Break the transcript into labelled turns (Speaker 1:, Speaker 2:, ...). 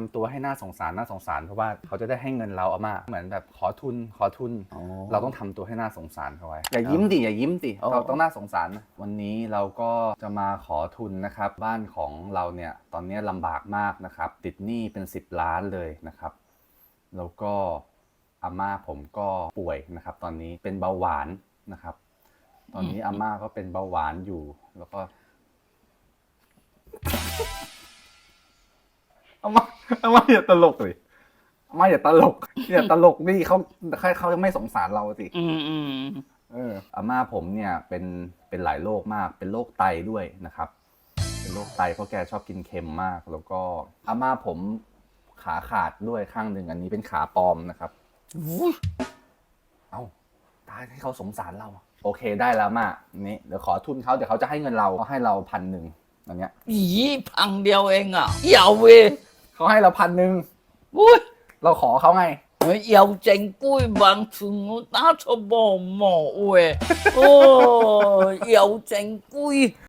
Speaker 1: ำตัวให้น่าสงสารน่าสงสารเพราะว่าเขาจะได้ให้เงินเราอาม่าเหมือนแบบขอทุนขอทุน เราต้องทำตัวให้น่าสงสารเขาไว้อย่ายิ้มดิอย่ายิ้มดิ
Speaker 2: อ๋อ
Speaker 1: เราต้องน่าสงสารนะวันนี้เราก็จะมาขอทุนนะครับบ้านของเราเนี่ยตอนนี้ลำบากมากนะครับ ติดหนี้เป็น 10 ล้านเลยนะครับแล้วก็อาม่าผมก็ป่วยนะครับ ตอนนี้เป็นเบาหวานนะครับ ตอนนี้อาม่าก็เป็นเบาหวานอยู่แล้วก็ อาม่าอาม่าอย่าตลกเลยอาม่าอย่าตลกอย่าตลกนี่เขาเขาเขาไม่สงสารเราสิ
Speaker 2: อืมอืม
Speaker 1: เอออาม่าผมเนี่ยเป็นเป็นหลายโรคมาก เป็นโรคไตด้วยนะครับ เป็นโรคไตเพราะแกชอบกินเค็มมาก แล้วก็อาม่าผมขาขาดด้วยข้างหนึ่งอันนี้เป็นขาปลอมนะครับ
Speaker 2: อุ้ย
Speaker 1: เอ้าตายให้เขาสงสารเรา โอเคได้แล้วมานี่เดี๋ยวขอทุนเขาเดี๋ยวเขาจะให้เงินเราเขาให้เราพันหนึ่งอันเนี้ย
Speaker 2: อีพังเดียวเองอะเยาวเวย
Speaker 1: เขาให้เราพันหนึ่ง
Speaker 2: อุ้ย
Speaker 1: เราขอเขาไง
Speaker 2: เยาวเจงกุ้ยบางถึงน่าจะบอกหมอเวยโอ้เยาวเจงกุ้ย